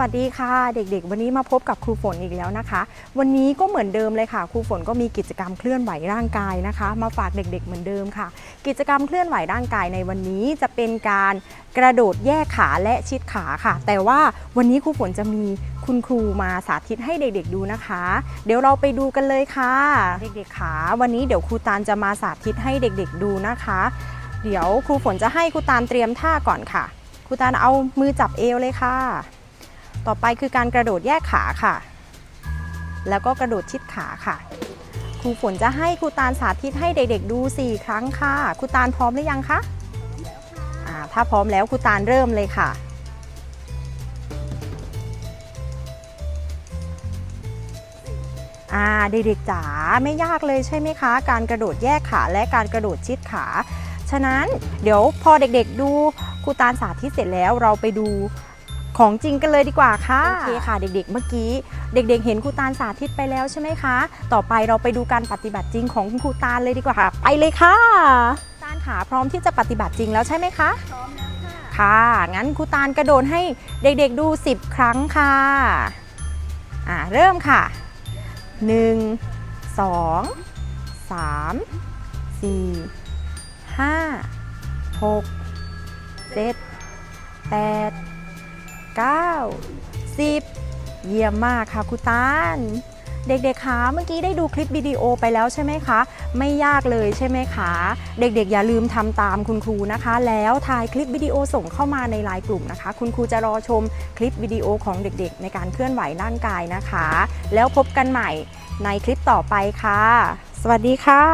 วัสดีค่ะ เด็กๆ วันนี้มาพบกับครูฝนอีกแล้วนะคะ วันนี้ก็เหมือนเดิมเลยค่ะ ครูฝนก็มีกิจกรรมเคลื่อนไหวร่างกายนะคะ มาฝากเด็กๆ เหมือนเดิมค่ะ กิจกรรมเคลื่อนไหวร่างกายในวันนี้จะเป็นการกระโดดแยกขาและชิดขาค่ะ แต่ว่าวันนี้ครูฝนจะมีคุณครูมาสาธิตให้เด็กๆดูนะคะ เดี๋ยวเราไปดูกันเลยค่ะ เด็กๆขาวันนี้เดี๋ยวครูตาลจะมาสาธิตให้เด็กๆดูนะคะ เดี๋ยวครูฝนจะให้ครูตาลเตรียมท่าก่อนค่ะครูตาลเอามือจับเอวเลยค่ะ ต่อไปคือการกระโดดแยกขาค่ะ แล้วก็กระโดดชิดขาค่ะ ครูฝนจะให้ครูตาลสาธิตให้เด็กๆดู 4 ครั้งค่ะ ครูตาลพร้อมหรือยังคะอ่าถ้าพร้อมแล้วครูตาลเริ่มเลยค่ะอ่าเด็กๆจ๋าไม่ยากเลยใช่ไหมคะ การกระโดดแยกขาและการกระโดดชิดขา ฉะนั้นเดี๋ยวพอเด็กๆดูครูตาลสาธิตเสร็จแล้วเราไปดู ของจริงกันเลยดีกว่าค่ะโอเคค่ะเด็กๆ เมื่อกี้ เด็กๆ เห็นครูตาลสาธิตไปแล้วใช่ไหมคะ ต่อไปเราไปดูการปฏิบัติจริงของคุณครูตาลเลยดีกว่าค่ะ ไปเลยค่ะตาลขาพร้อมที่จะปฏิบัติจริงแล้วใช่ไหมคะพร้อมแล้วค่ะค่ะงั้นครูตาลกระโดดให้เด็กๆดู 10 ครั้งค่ะอ่าเริ่มค่ะ 1 2 3 4 5 6 7 8 9 10 เยี่ยมมากค่ะครูตาลเด็กๆ คะเมื่อกี้ได้ดูคลิปวิดีโอไปแล้วใช่ไหมคะ ไม่ยากเลยใช่ไหมคะ เด็กๆ อย่าลืมทำตามคุณครูนะคะ แล้วถ่ายคลิปวิดีโอส่งเข้ามาในไลน์กลุ่มนะคะ คุณครูจะรอชมคลิปวิดีโอของเด็กๆ ในการเคลื่อนไหวร่างกายนะคะ แล้วพบกันใหม่ในคลิปต่อไปค่ะ สวัสดีค่ะ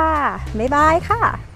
บ๊ายบายค่ะ